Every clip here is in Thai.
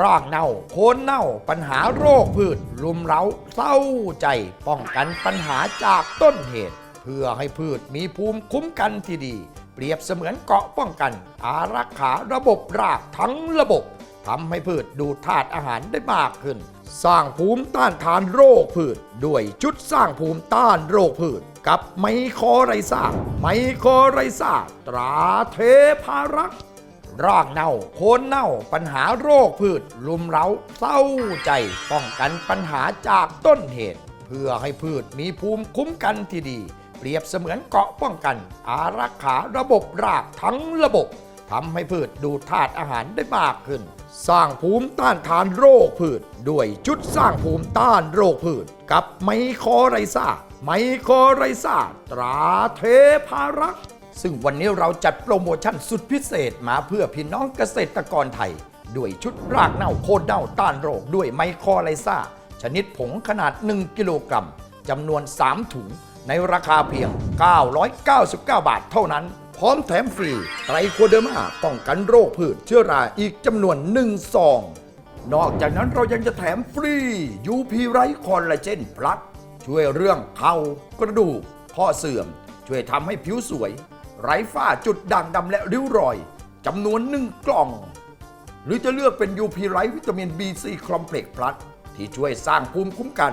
รากเน่า โคนเน่า ปัญหาโรคพืชรุมเร้าเศร้าใจ ป้องกันปัญหาจากต้นเหตุ เพื่อให้พืชมีภูมิคุ้มกันที่ดี เปรียบเสมือนเกาะป้องกัน อารักขาระบบรากทั้งระบบทำให้พืชดูดธาตุอาหารได้มากขึ้น สร้างภูมิต้านทานโรคพืช ด้วยชุดสร้างภูมิต้านโรคพืช กับไมโครไรซาไมโครไรซาตราเทพารักษ์ รากเน่า โคนเน่า ปัญหาโรคพืชรุมเร้าเศร้าใจ ป้องกันปัญหาจากต้นเหตุ เพื่อให้พืชมีภูมิคุ้มกันที่ดี เปรียบเสมือนเกาะป้องกัน อารักขาระบบรากทั้งระบบทำให้พืชดูดธาตุอาหารได้มากขึ้น สร้างภูมิต้านทานโรคพืช ด้วยชุดสร้างภูมิต้านโรคพืช กับไมโครไรซาไมโครไรซาตราเทพารักษ์ ซึ่งวันนี้เราจัดโปรโมชั่นสุดพิเศษมาเพื่อพี่น้องเกษตรกรไทย ด้วยชุดรากเน่าโคนเน่าต้านโรคด้วยไมโครไลซ่า ชนิดผงขนาด 1 กิโลกรัมจำนวน 3 ถุง ในราคาเพียง 999 บาทเท่านั้น พร้อมแถมฟรีไตรโคเดอร์มาป้องกันโรคพืชเชื้อราอีกจำนวน1ซองนอกจากนั้นเรายังจะแถมฟรี UP ไรคอลลาเจนพลัสช่วยเรื่องเข่ากระดูกข้อเสื่อม ช่วยทำให้ผิวสวย ไร้ฝ้าจุดด่างดำและริ้วรอยจำนวนหนึ่งกล่อง หรือจะเลือกเป็น UP ไรวิตามิน B4 คอมเพล็กซ์พลัสที่ช่วยสร้างภูมิคุ้มกัน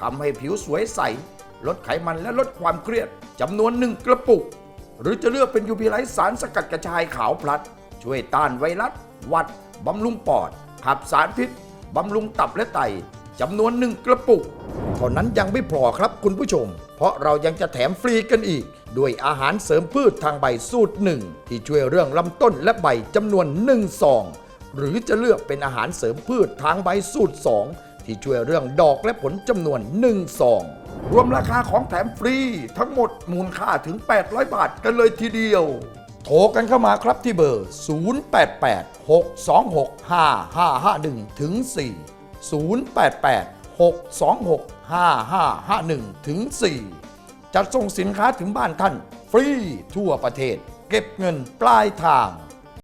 ทำให้ผิวสวยใส ลดไขมันและลดความเครียดจำนวนหนึ่งกระปุก หรือจะเลือกเป็น UP ไรสารสกัดกระชายขาวพลัสช่วยต้านไวรัสหวัดบำรุงปอด ขับสารพิษบำรุงตับและไตจำนวนหนึ่งกระปุก เท่านั้นยังไม่พอครับคุณผู้ชม เพราะเรายังจะแถมฟรีกันอีก ด้วยอาหารเสริมพืชทางใบสูตรหนึ่งที่ช่วยเรื่องลำต้นและใบจำนวนหนึ่งซองหรือจะเลือกเป็นอาหารเสริมพืชทางใบสูตรสองที่ช่วยเรื่องดอกและผลจำนวนหนึ่งซองรวมราคาของแถมฟรีทั้งหมดมูลค่าถึง 800 บาทกันเลยทีเดียว โทรกันเข้ามาครับที่เบอร์ 088-626-5551ถึง4 5551 ถึง 4 จัดส่งสินค้าถึงบ้านท่าน ฟรีทั่วประเทศ เก็บเงินปลายทาง